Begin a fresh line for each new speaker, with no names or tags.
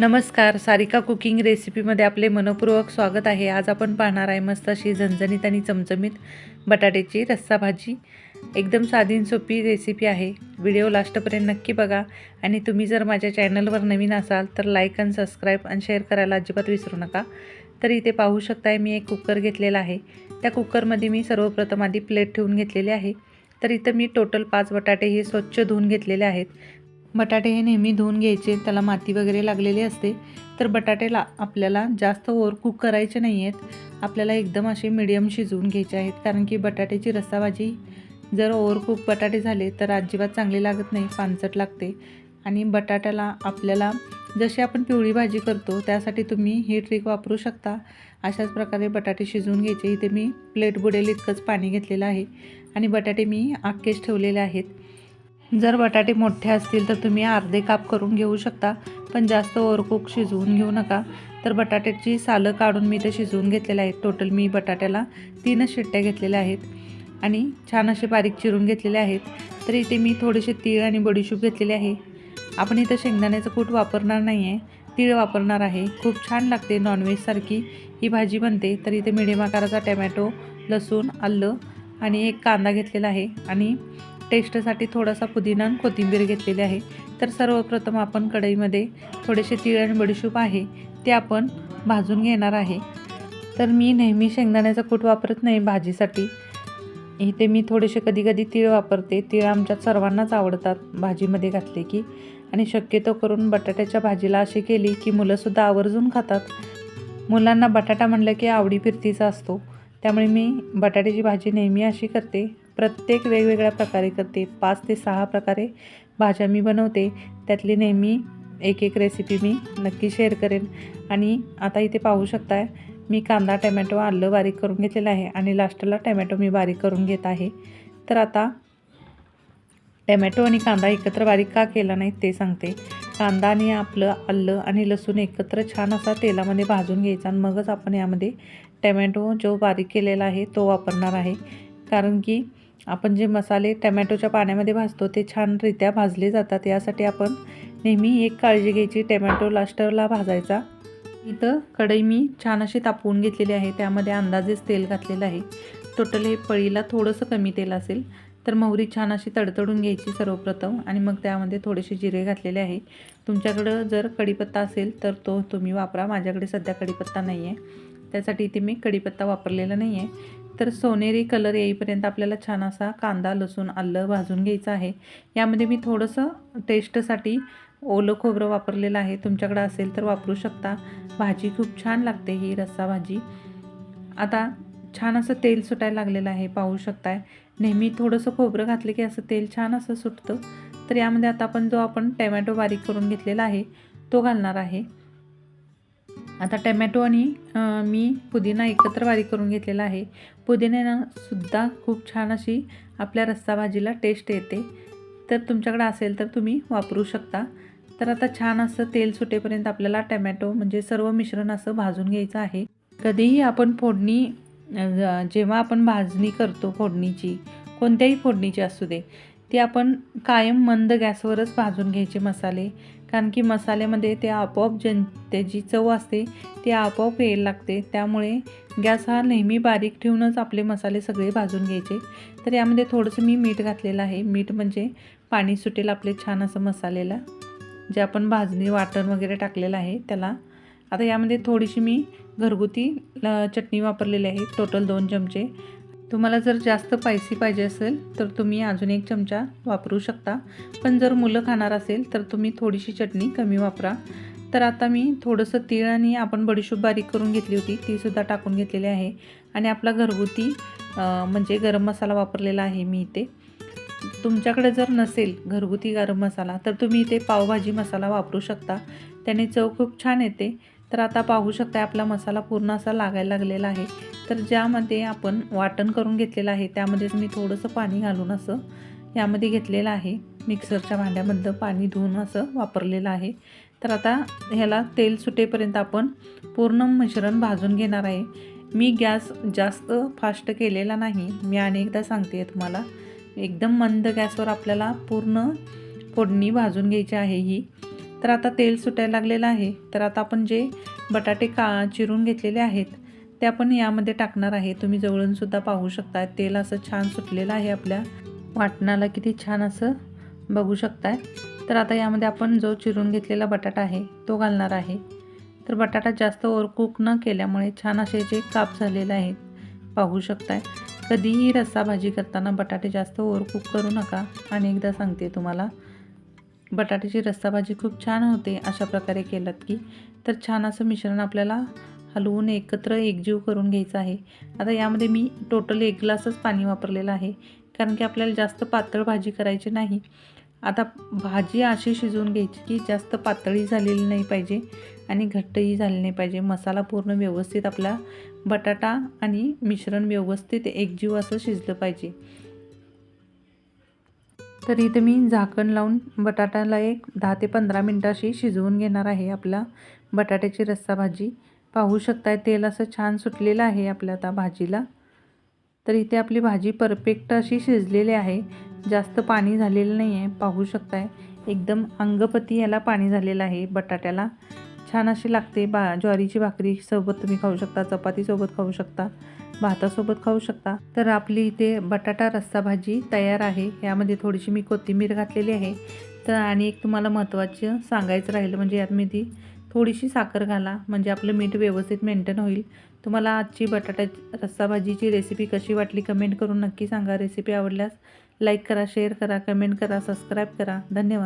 नमस्कार सारिका कुकिंग रेसिपीमध्ये आपले मनपूर्वक स्वागत आहे. आज आपण पाहणार आहे मस्त अशी झणझणीत आणि चमचमीत बटाट्याची रस्सा भाजी. एकदम साधी सोपी रेसिपी आहे. व्हिडिओ लास्टपर्यंत नक्की बघा आणि तुम्ही जर माझ्या चॅनलवर नवीन असाल तर लाईक आणि सबस्क्राईब आणि शेअर करायला अजिबात विसरू नका. तर इथे पाहू शकताय मी एक कुकर घेतलेला आहे. त्या कुकरमध्ये मी सर्वप्रथम आधी प्लेट ठेवून घेतलेली आहे. तर इथं मी टोटल पाच बटाटे हे स्वच्छ धुवून घेतलेले आहेत. बटाटे हे नेहमी धुवून घ्यायचे त्याला माती वगैरे लागलेली असते. तर बटाटेला आपल्याला जास्त ओव्हर कुक करायचे नाही आहेत. आपल्याला एकदम असे मिडियम शिजवून घ्यायचे आहेत. कारण की बटाट्याची रस्साभाजी जर ओवर कुक बटाटे झाले तर अजिबात चांगली लागत नाही पानसट लागते. आणि बटाट्याला आपल्याला जशी आपण पिवळी भाजी करतो त्यासाठी तुम्ही ही ट्रिक वापरू शकता. अशाच प्रकारे बटाटे शिजवून घ्यायचे. इथे मी प्लेट बुडेल इतकंच पाणी घेतलेलं आहे. आणि बटाटे मी आक्केच ठेवलेले आहेत. जर बटाटे मोठे असतील तर तुम्ही अर्धे काप करून घेऊ शकता पण जास्त ओरकूक शिजवून घेऊ नका. तर बटाट्याची सालं काढून मी ते शिजवून घेतलेले आहेत. टोटल मी बटाट्याला तीनच शिट्ट्या घेतलेल्या आहेत आणि छान असे बारीक चिरून घेतलेले आहेत. तर इथे मी थोडेसे तीळ आणि बडीशूप घेतलेले आहे. आपण इथं शेंगदाण्याचं कूट वापरणार नाही आहे तीळ वापरणार आहे. खूप छान लागते नॉनव्हेजसारखी ही भाजी बनते. तर इथे मिडियम आकाराचा टॅमॅटो लसूण आलं आणि एक कांदा घेतलेला आहे. आणि टेस्टसाठी थोडासा पुदिना आणि कोथिंबीर घेतलेली आहे. तर सर्वप्रथम आपण कढईमध्ये थोडेसे तीळ आणि बडीशूप आहे ते आपण भाजून घेणार आहे. तर मी नेहमी शेंगदाण्याचा कूट वापरत नाही भाजीसाठी. इथे मी थोडेसे कधी कधी तीळ वापरते. तीळ आमच्यात सर्वांनाच आवडतात भाजीमध्ये घातले की. आणि शक्यतो करून बटाट्याच्या भाजीला अशी केली की मुलंसुद्धा आवर्जून खातात. मुलांना बटाटा म्हणलं की आवडी फिरतीचा असतो. त्यामुळे मी बटाट्याची भाजी नेहमी अशी करते. प्रत्येक वेगवेगळ्या प्रकारे करते. पाच ते सहा प्रकारे भाज्या मी बनवते. त्यातली नेहमी एक एक रेसिपी मी नक्की शेअर करेन. आणि आता इथे पाहू शकताय मी कांदा टमॅटो आलं बारीक करून घेतलेलं आहे आणि लास्टला टमॅटो मी बारीक करून घेत आहे. तर आता टमॅटो आणि कांदा एकत्र बारीक का केला नाही ते सांगते. कांदा आणि आपलं आलं आणि लसूण एकत्र छान असा तेलामध्ये भाजून घ्यायचा आणि मगच आपण यामध्ये टमॅटो जो बारीक केलेला आहे तो वापरणार आहे. कारण की आपण जे मसाले टमॅटोच्या पाण्यामध्ये भाजतो ते छानरित्या भाजले जातात. यासाठी आपण नेहमी एक काळजी घ्यायची. टमॅटो लास्टरला भाजायचा. इथं कढई मी छान अशी तापवून घेतलेली आहे. त्यामध्ये अंदाजेच तेल घातलेलं आहे. टोटल हे पळीला थोडंसं कमी तेल असेल तर मोहरी छान अशी तडतडून घ्यायची सर्वप्रथम आणि मग त्यामध्ये थोडेसे जिरे घातलेले आहे. तुमच्याकडं जर कढीपत्ता असेल तर तो तुम्ही वापरा. माझ्याकडे सध्या कढीपत्ता नाही आहे त्यासाठी इथे मी कढीपत्ता वापरलेला नाही आहे तर सोनेरी कलर येईपर्यंत आपल्याला छान असा कांदा लसूण आलं भाजून घ्यायचं आहे. यामध्ये मी थोडंसं टेस्टसाठी ओलं खोबरं वापरलेलं आहे. तुमच्याकडं असेल तर वापरू शकता. भाजी खूप छान लागते ही रस्सा भाजी. आता छान असं तेल सुटायला लागलेलं आहे पाहू शकताय. नेहमी थोडंसं खोबरं घातलं की असं तेल छान असं सुटतं. तर यामध्ये आता आपण जो आपण टमॅटो बारीक करून घेतलेला आहे तो घालणार आहे. आता टमॅटो आणि मी पुदिना एकत्र बारीक करून घेतलेला आहे. पुदिन्यानं सुद्धा खूप छान अशी आपल्या रस्सा भाजीला टेस्ट येते. तर तुमच्याकडे असेल तर तुम्ही वापरू शकता. तर आता छान असं तेल सुटेपर्यंत आपल्याला टमॅटो म्हणजे सर्व मिश्रण असं भाजून घ्यायचं आहे. कधीही आपण फोडणी जेव्हा आपण भाजणी करतो फोडणीची कोणत्याही फोडणीची असू दे ती आपण कायम मंद गॅसवरच भाजून घ्यायचे मसाले. कारण की मसाल्यामध्ये ते आपोआप जन त्याची चव असते ती आपोआप यायला लागते. त्यामुळे गॅस हा नेहमी बारीक ठेवूनच आपले मसाले सगळे भाजून घ्यायचे. तर यामध्ये थोडंसं मी मीठ घातलेलं आहे. मीठ म्हणजे पाणी सुटेल आपले छान असं मसालेला जे आपण भाजणी वाटण वगैरे टाकलेलं आहे त्याला. आता यामध्ये थोडीशी मी घरगुती चटणी वापरलेली आहे. टोटल दोन चमचे. तुम्हाला जर जास्त पायसी पाहिजे असेल तर तुम्ही अजून एक चमचा वापरू शकता. पण जर मुलं खाणार असेल तर तुम्ही थोडीशी चटणी कमी वापरा. तर आता मी थोडंसं तीळ आणि आपण बडीशूप बारीक करून घेतली होती तीसुद्धा टाकून घेतलेली आहे. आणि आपला घरगुती म्हणजे गरम मसाला वापरलेला आहे मी इथे. तुमच्याकडे जर नसेल घरगुती गरम मसाला तर तुम्ही इथे पावभाजी मसाला वापरू शकता. त्याने चव खूप छान येते. तर आता पाहू शकता आपला मसाला पूर्ण असा लागायला लागलेला आहे. तर ज्यामध्ये आपण वाटण करून घेतलेलं आहे त्यामध्येच मी थोडंसं पाणी घालून असं यामध्ये घेतलेलं आहे. मिक्सरच्या भांड्यामधलं पाणी धुवून असं वापरलेलं आहे. तर आता ह्याला तेल सुटेपर्यंत आपण पूर्ण मिश्रण भाजून घेणार आहे. मी गॅस जास्त फास्ट केलेला नाही. मी अनेकदा सांगते तुम्हाला एकदम मंद गॅसवर आपल्याला पूर्ण फोडणी भाजून घ्यायची आहे ही. तर आता तेल सुटायला लागलेलं आहे. तर आता आपण जे बटाटे का चिरून घेतलेले आहेत ते आपण यामध्ये टाकणार आहे. तुम्ही जवळूनसुद्धा पाहू शकता तेल असं छान सुटलेलं आहे आपल्या वाटणाला. किती छान असं बघू शकताय. तर आता यामध्ये आपण जो चिरून घेतलेला बटाटा आहे तो घालणार आहे. तर बटाटा जास्त ओरकूक न केल्यामुळे छान असे जे काप झालेले आहेत पाहू शकताय. कधीही रस्सा भाजी करताना बटाटे जास्त ओरकूक करू नका. आणि एकदा सांगते तुम्हाला बटाट्याची रस्सा भाजी खूप छान होते अशा प्रकारे केलात की. तर छान असं मिश्रण आपल्याला हलवून एकत्र एकजीव करून घ्यायचं आहे. आता यामध्ये मी टोटल एक ग्लासच पाणी वापरलेलं आहे. कारण की आपल्याला जास्त पातळ भाजी करायची नाही. आता भाजी अशी शिजवून घ्यायची की जास्त पातळी झालेली नाही पाहिजे आणि घट्टही झाली नाही पाहिजे. मसाला पूर्ण व्यवस्थित आपला बटाटा आणि मिश्रण व्यवस्थित एकजीव असं शिजलं पाहिजे. तर इथे मी झाकण लावून बटाट्याला एक दहा ते पंधरा मिनटं अशी शिजवून घेणार आहे आपला बटाट्याची रस्सा भाजी. पाहू शकताय तेल असं छान सुटलेलं आहे आपल्या आता भाजीला. तर इथे आपली भाजी परफेक्ट अशी शिजलेली आहे. जास्त पाणी झालेलं नाही आहे पाहू शकताय एकदम अंगपती याला पाणी झालेलं आहे बटाट्याला. छान अशी लागते बा ज्वारीची भाकरी सोबत तुम्ही खाऊ शकता चपातीसोबत खाऊ शकता भातासोबत खाऊ शकता. तर आपली इथे बटाटा रस्सा भाजी तयार आहे. यामध्ये थोडीशी मी कोथिंबीर घातलेली आहे. तर आणि एक तुम्हाला महत्त्वाचं सांगायचं राहिलं म्हणजे यात मी ती थोडीशी साखर घाला म्हणजे आपलं मीठ व्यवस्थित मेंटेन होईल. तुम्हाला आजची बटाटा रस्सा भाजीची रेसिपी कशी वाटली कमेंट करून नक्की सांगा. रेसिपी आवडल्यास लाईक करा शेअर करा कमेंट करा सबस्क्राईब करा. धन्यवाद.